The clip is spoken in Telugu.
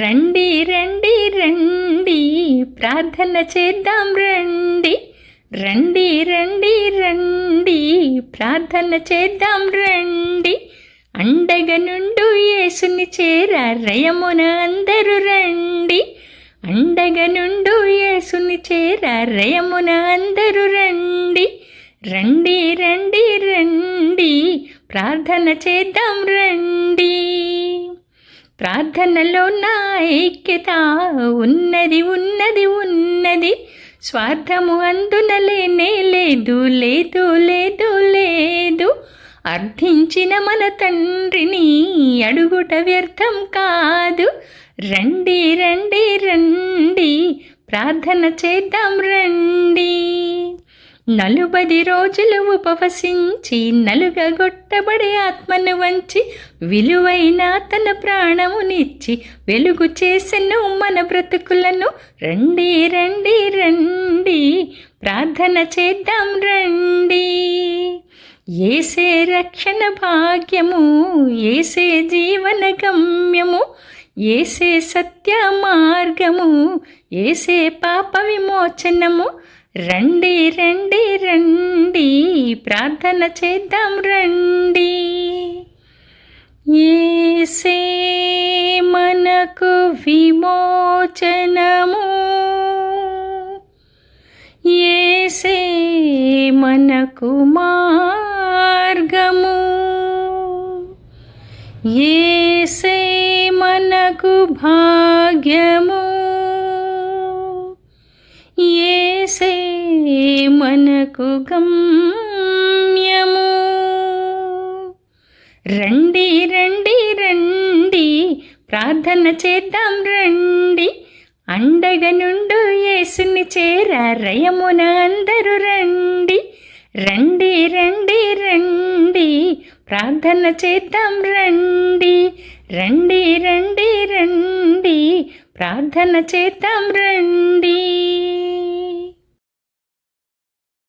రండి రండి రండి. ప్రార్థన చేద్దాం రండి. రండి రండి రండి. ప్రార్థన చేద్దాం రండి. అండగ నుండు యేసుని చేర రయమున అందరూ రండి. అండగ నుండు యేసుని చేర రయమున అందరూ రండి. రండి రండి రండి. ప్రార్థన చేద్దాం రండి. ప్రార్థనలో నా ఐక్యత ఉన్నది ఉన్నది ఉన్నది. స్వార్థము అందునలేనే లేదు లేదు లేదు లేదు. అర్థించిన మన తండ్రిని అడుగుట వ్యర్థం కాదు. రండి రండి రండి. ప్రార్థన చేద్దాం రండి. నలుబది రోజులు ఉపవసించి నలుగగొట్టబడి ఆత్మను వంచి విలువైన తన ప్రాణమునిచ్చి వెలుగు చేసెను మన బ్రతుకులను. రండి రండి రండి. ప్రార్థన చేద్దాం రండి. ఏసే రక్షణ భాగ్యము ఏసే జీవన గమ్యము ఏసే సత్య మార్గము ఏసే పాప విమోచనము. రండి రండి రండి ప్రార్థన చేద్దాం రండి. ఏసే మనకు విమోచనము. ఏసే మనకు మార్గము. ఏసే మనకు భాగ్యము. ఏసే మనకు గమ్యము. రండి రండి రండి ప్రార్థన చేద్దాం రండి. అండగా నుండు యేసుని చేర రయమున అందరూ రండి. రండి రండి రండి ప్రార్థన చేద్దాం రండి. రండి రండి రండి. ప్రార్థన చేద్దాం రండి.